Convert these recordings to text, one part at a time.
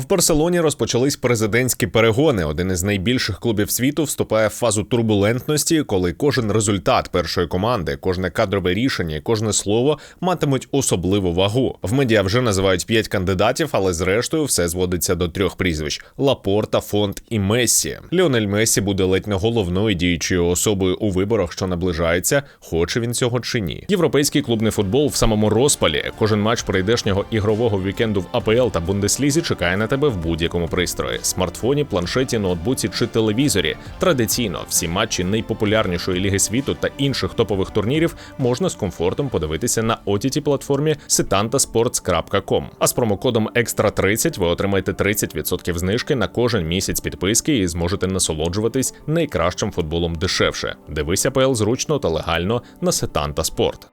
В Барселоні розпочались президентські перегони. Один із найбільших клубів світу вступає в фазу турбулентності, коли кожен результат першої команди, кожне кадрове рішення, кожне слово матимуть особливу вагу. В медіа вже називають п'ять кандидатів, але зрештою все зводиться до трьох прізвищ: Лапорта, Фонд і Мессі. Ліонель Мессі буде ледь не головною діючою особою у виборах, що наближаються, хоче він цього чи ні. Європейський клубний футбол в самому розпалі. Кожен матч прийдешнього ігрового вікенду в АПЛ та Бундеслізі чекає на тебе в будь-якому пристрої: смартфоні, планшеті, ноутбуці чи телевізорі. Традиційно всі матчі найпопулярнішої ліги світу та інших топових турнірів можна з комфортом подивитися на ott платформі setantasports.com. А з промокодом Extra 30 ви отримаєте 30% знижки на кожен місяць підписки і зможете насолоджуватись найкращим футболом дешевше. Дивися ПЛ зручно та легально на Сетанта Спорт.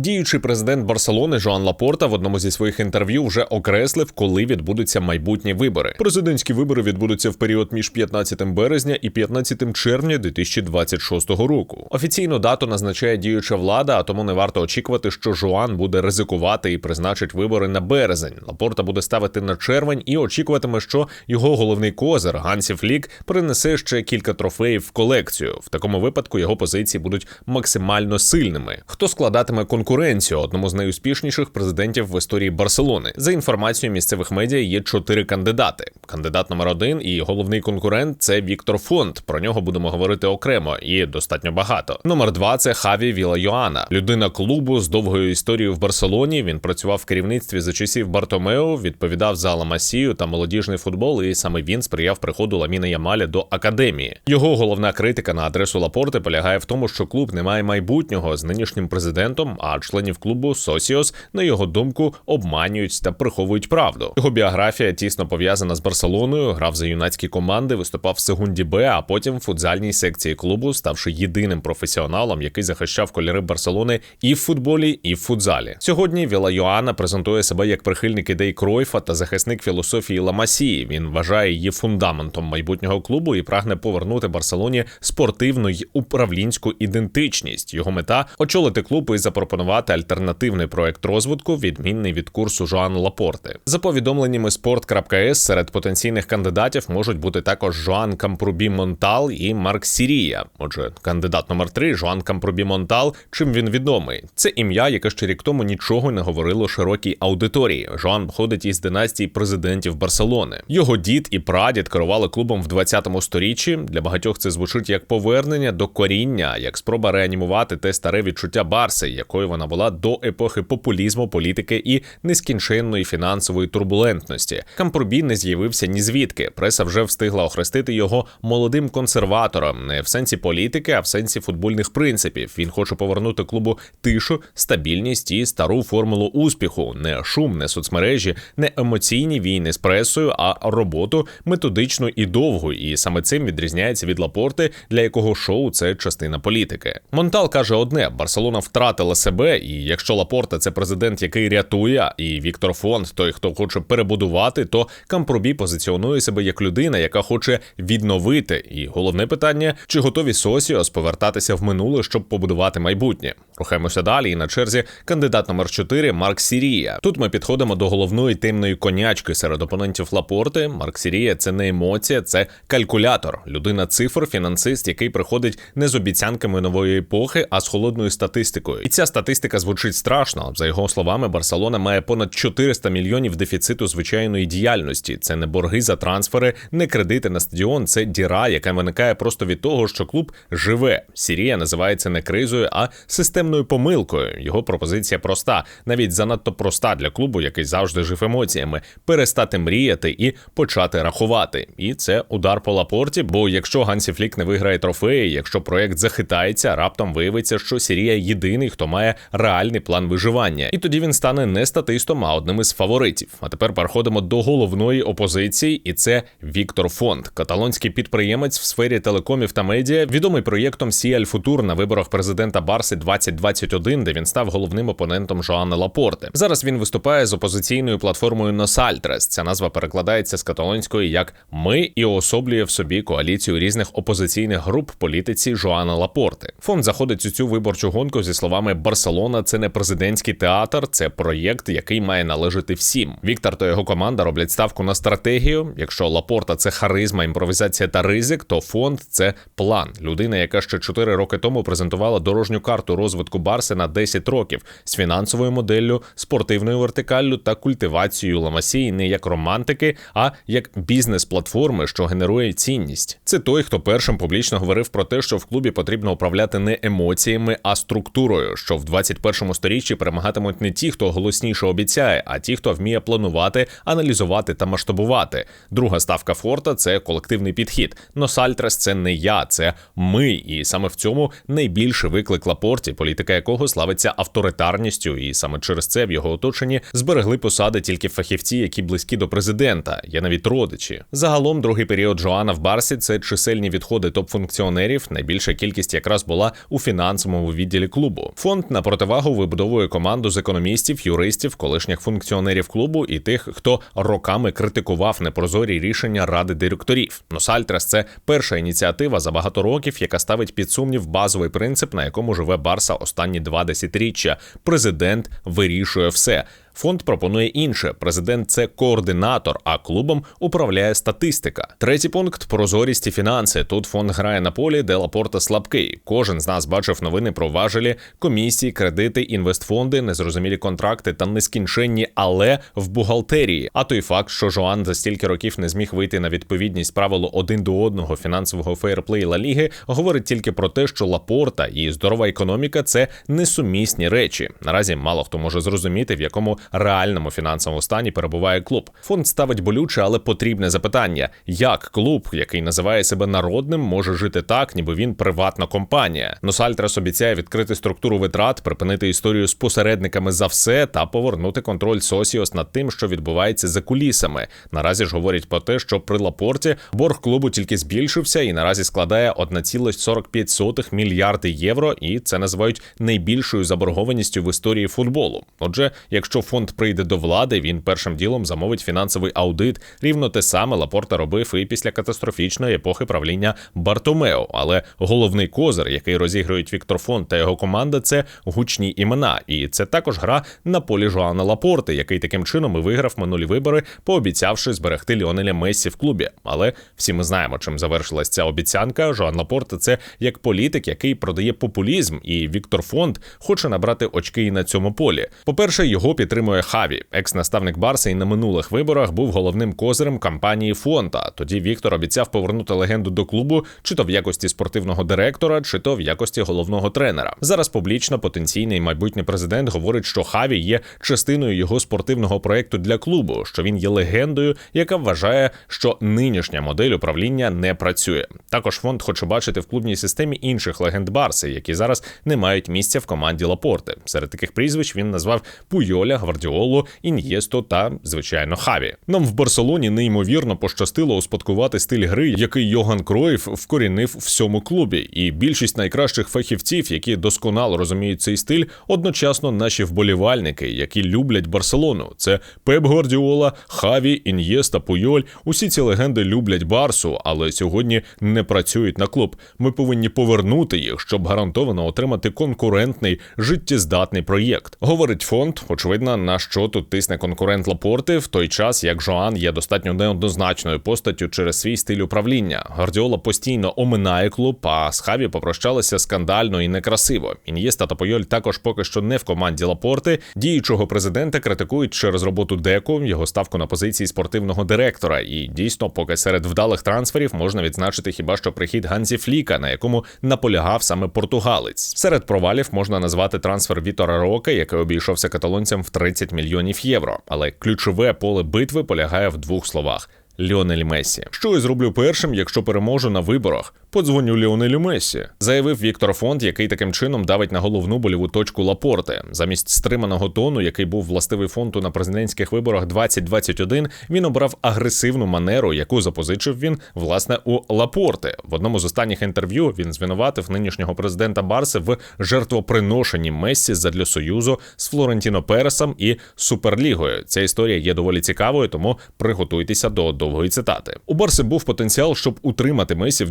Діючий президент Барселони Жоан Лапорта в одному зі своїх інтерв'ю вже окреслив, коли відбудуться майбутні вибори. Президентські вибори відбудуться в період між 15 березня і 15 червня 2026 року. Офіційну дату назначає діюча влада, а тому не варто очікувати, що Жоан буде ризикувати і призначить вибори на березень. Лапорта буде ставити на червень і очікуватиме, що його головний козир Гансі Флік принесе ще кілька трофеїв в колекцію. В такому випадку його позиції будуть максимально сильними. Хто складатиме конкуренцію одному з найуспішніших президентів в історії Барселони. За інформацією місцевих медіа є чотири кандидати. Кандидат номер один і головний конкурент це Віктор Фонд. Про нього будемо говорити окремо і достатньо багато. Номер два це Хаві Віла Йоана, людина клубу з довгою історією в Барселоні. Він працював в керівництві за часів Бартомео, відповідав за Ламасію та молодіжний футбол. І саме він сприяв приходу Ламіна Ямаля до академії. Його головна критика на адресу Лапорти полягає в тому, що клуб не має майбутнього з нинішнім президентом. А членів клубу Сосіос, на його думку, обманюють та приховують правду. Його біографія тісно пов'язана з Барселоною. Грав за юнацькі команди, виступав в секунді Б, а потім в футзальній секції клубу, ставши єдиним професіоналом, який захищав кольори Барселони і в футболі, і в футзалі. Сьогодні Віла Йоанна презентує себе як прихильник ідей Кройфа та захисник філософії Ламасії. Він вважає її фундаментом майбутнього клубу і прагне повернути Барселоні спортивну й управлінську ідентичність. Його мета очолити клуб і запропонувати альтернативний проект розвитку, відмінний від курсу Жоан Лапорти. За повідомленнями sport.s серед потенційних кандидатів можуть бути також Жоан Кампрубі Монтал і Марк Сірія. Отже, кандидат номер 3 Жоан Кампрубі Монтал. Чим він відомий? Це ім'я, яке ще рік тому нічого не говорило широкій аудиторії. Жоан походить із династії президентів Барселони. Його дід і прадід керували клубом в 20-му сторіччі. Для багатьох це звучить як повернення до коріння, як спроба реанімувати те старе відчуття Барси, якою вона була до епохи популізму, політики і нескінченної фінансової турбулентності. Кампурбі не з'явився ні звідки. Преса вже встигла охрестити його молодим консерватором, не в сенсі політики, а в сенсі футбольних принципів. Він хоче повернути клубу тишу, стабільність і стару формулу успіху, не шум, не соцмережі, не емоційні війни з пресою, а роботу методичну і довгу. І саме цим відрізняється від Лапорти, для якого шоу це частина політики. Монтал каже одне: Барселона втратила себе, і якщо Лапорта це президент, який рятує, і Віктор Фонд, той, хто хоче перебудувати, то Кампробі позиціонує себе як людина, яка хоче відновити. І головне питання: чи готові Сосіос повертатися в минуле, щоб побудувати майбутнє? Рухаємося далі. І на черзі кандидат номер 4 Марк Сірія. Тут ми підходимо до головної темної конячки серед опонентів Лапорти. Марк Сірія це не емоція, це калькулятор, людина цифр, фінансист, який приходить не з обіцянками нової епохи, а з холодною статистикою. І ця статистика звучить страшно. За його словами, Барселона має понад 400 мільйонів дефіциту звичайної діяльності. Це не борги за трансфери, не кредити на стадіон. Це діра, яка виникає просто від того, що клуб живе. Сірія називається не кризою, а системною помилкою. Його пропозиція проста, навіть занадто проста для клубу, який завжди жив емоціями, перестати мріяти і почати рахувати. І це удар по лапорті. Бо якщо Гансі Флік не виграє трофеї, якщо проект захитається, раптом виявиться, що Сірія єдиний, хто має реальний план виживання, і тоді він стане не статистом, а одним із фаворитів. А тепер переходимо до головної опозиції, і це Віктор Фонд, каталонський підприємець в сфері телекомів та медіа, відомий проєктом Сіаль Футур на виборах президента Барси 2021, де він став головним опонентом Жоана Лапорти. Зараз він виступає з опозиційною платформою Носальтрес. Ця назва перекладається з каталонської як Ми і уособлює в собі коаліцію різних опозиційних груп політиці Жоана Лапорти. Фонд заходить у цю виборчу гонку зі словами Барселона це не президентський театр, це проєкт, який має належати всім. Віктор та його команда роблять ставку на стратегію. Якщо Лапорта це харизма, імпровізація та ризик, то фонд це план. Людина, яка ще 4 роки тому презентувала дорожню карту розвитку Барси на 10 років з фінансовою моделлю, спортивною вертикаллю та культивацією ламасії не як романтики, а як бізнес-платформи, що генерує цінність. Це той, хто першим публічно говорив про те, що в клубі потрібно управляти не емоціями, а структурою. Що в 21 сторіччі перемагатимуть не ті, хто голосніше обіцяє, а ті, хто вміє планувати, аналізувати та масштабувати. Друга ставка Форта це колективний підхід. Носальтрес це не я, це ми. І саме в цьому найбільший виклик Лапорті, політика якого славиться авторитарністю, і саме через це в його оточенні зберегли посади тільки фахівці, які близькі до президента, є навіть родичі. Загалом, другий період Жоана в Барсі це чисельні відходи топ-функціонерів. Найбільша кількість якраз була у фінансовому відділі клубу. Фонд на противагу вибудовує команду з економістів, юристів, колишніх функціонерів клубу і тих, хто роками критикував непрозорі рішення ради директорів. Носальтрес це перша ініціатива за багато років, яка ставить під сумнів базовий принцип, на якому живе Барса останні два десятиріччя. Президент вирішує все. Фонд пропонує інше: президент це координатор, а клубом управляє статистика. Третій пункт прозорість і фінанси. Тут фонд грає на полі, де Лапорта слабкий. Кожен з нас бачив новини про важелі, комісії, кредити, інвестфонди, незрозумілі контракти та нескінченні, але в бухгалтерії. А той факт, що Жоан за стільки років не зміг вийти на відповідність правилу один до одного фінансового фейерплей Ла Ліги, говорить тільки про те, що Лапорта і здорова економіка це несумісні речі. Наразі мало хто може зрозуміти, в якому реальному фінансовому стані перебуває клуб. Фонд ставить болюче, але потрібне запитання: як клуб, який називає себе народним, може жити так, ніби він приватна компанія. Носальтрас обіцяє відкрити структуру витрат, припинити історію з посередниками за все та повернути контроль Сосіос над тим, що відбувається за кулісами. Наразі ж говорять про те, що при Лапорті борг клубу тільки збільшився і наразі складає 1,45 мільярди євро, і це називають найбільшою заборгованістю в історії футболу. Отже, якщо фонд прийде до влади, він першим ділом замовить фінансовий аудит. Рівно те саме Лапорта робив і після катастрофічної епохи правління Бартомео. Але головний козир, який розігрують Віктор Фонд та його команда, це гучні імена. І це також гра на полі Жоана Лапорти, який таким чином і виграв минулі вибори, пообіцявши зберегти Ліонеля Мессі в клубі. Але всі ми знаємо, чим завершилась ця обіцянка. Жоан Лапорта це як політик, який продає популізм, і Віктор Фонд хоче набрати очки і на цьому полі. По перше, його підтримує Хаві, екс-наставник Барса, і на минулих виборах був головним козирем кампанії Фонта. Тоді Віктор обіцяв повернути легенду до клубу, чи то в якості спортивного директора, чи то в якості головного тренера. Зараз публічно потенційний майбутній президент говорить, що Хаві є частиною його спортивного проекту для клубу, що він є легендою, яка вважає, що нинішня модель управління не працює. Також фонд хоче бачити в клубній системі інших легенд Барси, які зараз не мають місця в команді Лапорти. Серед таких прізвищ він назвав Пуйоля, Гвардіолу, Ін'єсто та, звичайно, Хаві. Нам в Барселоні неймовірно пощастило успадкувати стиль гри, який Йоган Кроїв вкорінив всьому клубі. І більшість найкращих фахівців, які досконало розуміють цей стиль, одночасно наші вболівальники, які люблять Барселону. Це Пеп Гвардіола, Хаві, Ін'єста, Пуйоль. Усі ці легенди люблять Барсу, але сьогодні не працюють на клуб. Ми повинні повернути їх, щоб гарантовано отримати конкурентний життєздатний проєкт. Говорить фонд. Очевидно, на що тут тисне конкурент Лапорти в той час, як Жоан є достатньо неоднозначною постаттю через свій стиль управління. Гвардіола постійно оминає клуб, а з Хаві попрощалися скандально і некрасиво. Ін'єста та Пойоль також поки що не в команді Лапорти. Діючого президента критикують через роботу Деку, його ставку на позиції спортивного директора. І дійсно, поки серед вдалих трансферів можна відзначити хіба що прихід Ганзі Фліка, на якому наполягав саме португалець. Серед провалів можна назвати трансфер Вітора Роке, який обійшовся каталонцям в 30 мільйонів євро. Але ключове поле битви полягає в двох словах. Ліонель Месі. Що я зроблю першим, якщо переможу на виборах? Подзвоню Ліонелю Месі, заявив Віктор Фонд, який таким чином давить на головну больову точку Лапорти. Замість стриманого тону, який був властивий фонту на президентських виборах 2021, він обрав агресивну манеру, яку запозичив він власне у Лапорти. В одному з останніх інтерв'ю він звинуватив нинішнього президента Барси в жертвоприношенні Мессі задля союзу з Флорентіно Пересом і Суперлігою. Ця історія є доволі цікавою, тому приготуйтеся до довгої цитати. У Барси був потенціал, щоб утримати Месі в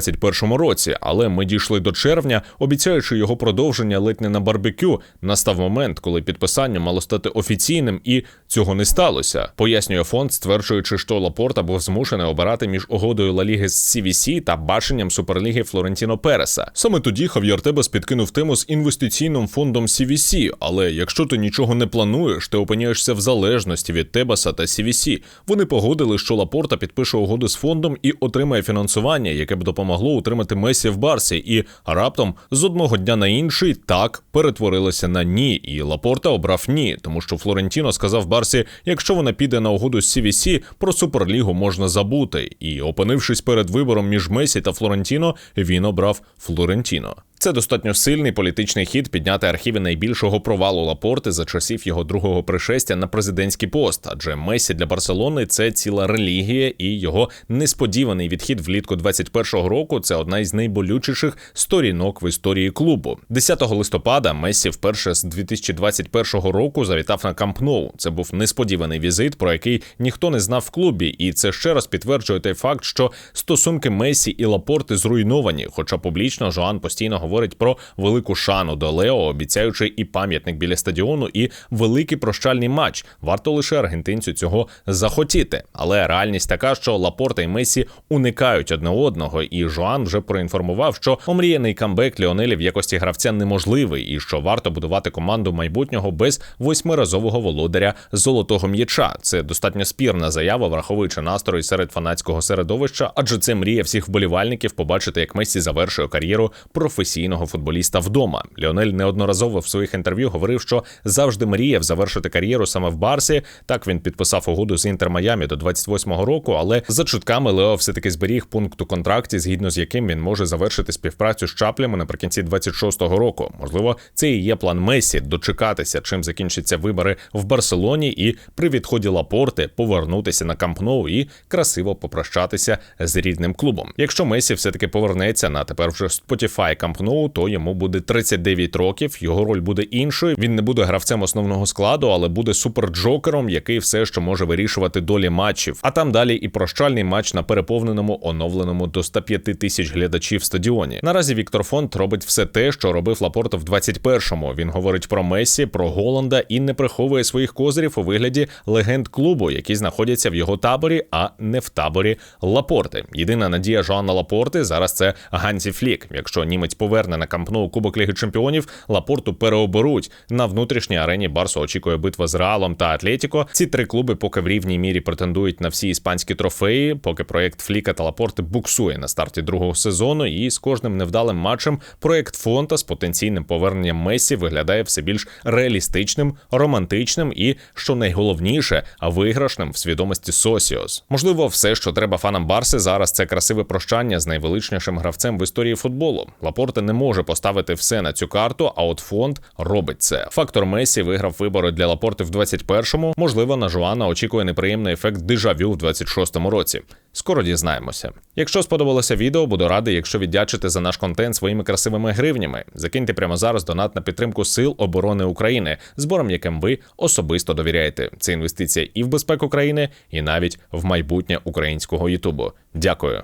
2021 році, але ми дійшли до червня, обіцяючи його продовження ледь не на барбекю. Настав момент, коли підписання мало стати офіційним, і цього не сталося. Пояснює фонд, стверджуючи, що Лапорта був змушений обирати між угодою Ла Ліги з CVC та баченням Суперліги Флорентіно Переса. Саме тоді Хав'єр Тебес підкинув тему з інвестиційним фондом CVC, але якщо ти нічого не плануєш, ти опиняєшся в залежності від Тебеса та CVC. Вони погодили, що Лапорта підпише угоду з фондом і отримає фінансування, яке б допомогло утримати Месі в Барсі. І раптом з одного дня на інший так перетворилося на ні. І Лапорта обрав ні, тому що Флорентіно сказав Барсі, якщо вона піде на угоду з CVC, про суперлігу можна забути. І опинившись перед вибором між Месі та Флорентіно, він обрав Флорентіно. Це достатньо сильний політичний хід підняти архіви найбільшого провалу Лапорти за часів його другого пришестя на президентський пост. Адже Месі для Барселони це ціла релігія, і його несподіваний відхід влітку 21-го року це одна із найболючіших сторінок в історії клубу. 10 листопада Месі вперше з 2021 року завітав на Камп Ноу. Це був несподіваний візит, про який ніхто не знав в клубі, і це ще раз підтверджує той факт, що стосунки Месі і Лапорти зруйновані. Хоча публічно Жоан постійно говорить про велику шану до Лео, обіцяючи і пам'ятник біля стадіону, і великий прощальний матч. Варто лише аргентинцю цього захотіти. Але реальність така, що Лапорта і Месі уникають одне одного, і Жоан вже проінформував, що омріяний камбек Ліонелі в якості гравця неможливий, і що варто будувати команду майбутнього без восьмиразового володаря золотого м'яча. Це достатньо спірна заява, враховуючи настрої серед фанатського середовища, адже це мрія всіх вболівальників побачити, як Месі завершує кар'єру професійного футболіста вдома. Ліонель неодноразово в своїх інтерв'ю говорив, що завжди мріяв завершити кар'єру саме в Барсі. Так він підписав угоду з Інтер Майамі до 28-го року, але за чутками Лео все таки зберіг пункт у контракті, згідно з яким він може завершити співпрацю з Чаплями наприкінці 26-го року. Можливо, це і є план Месі дочекатися, чим закінчаться вибори в Барселоні, і при відході Лапорти повернутися на Камп Ноу і красиво попрощатися з рідним клубом. Якщо Месі все таки повернеться на тепер вже Spotify Камп Ноу, то йому буде 39 років. Його роль буде іншою. Він не буде гравцем основного складу, але буде суперджокером, який все ще може вирішувати долі матчів. А там далі і прощальний матч на переповненому оновленому до 105 тисяч глядачів стадіоні. Наразі Віктор Фонт робить все те, що робив Лапорта в 21-му. Він говорить про Месі, про Голланда і не приховує своїх козирів у вигляді легенд клубу, які знаходяться в його таборі, а не в таборі Лапорти. Єдина надія Жоанна Лапорти зараз це Ганзі Флік. Якщо німець поверне на кампну Кубок Ліги Чемпіонів, Лапорту переоберуть на внутрішній арені. Барсу очікує битва з Реалом та Атлетіко. Ці три клуби поки в рівній мірі претендують на всі іспанські трофеї, поки проект Фліка та Лапорти буксує на старті другого сезону. І з кожним невдалим матчем проект Фонта з потенційним поверненням Месі виглядає все більш реалістичним, романтичним і, що найголовніше, виграшним в свідомості Сосіос. Можливо, все, що треба фанам Барси зараз, це красиве прощання з найвеличнішим гравцем в історії футболу. Лапорте не може поставити все на цю карту, а от фонд робить це. Фактор Месі виграв вибори для Лапорти в 21-му. Можливо, на Жуана очікує неприємний ефект дежавю в 26-му році. Скоро дізнаємося. Якщо сподобалося відео, буду радий, якщо віддячите за наш контент своїми красивими гривнями. Закиньте прямо зараз донат на підтримку Сил оборони України, збором яким ви особисто довіряєте. Це інвестиція і в безпеку країни, і навіть в майбутнє українського Ютубу. Дякую.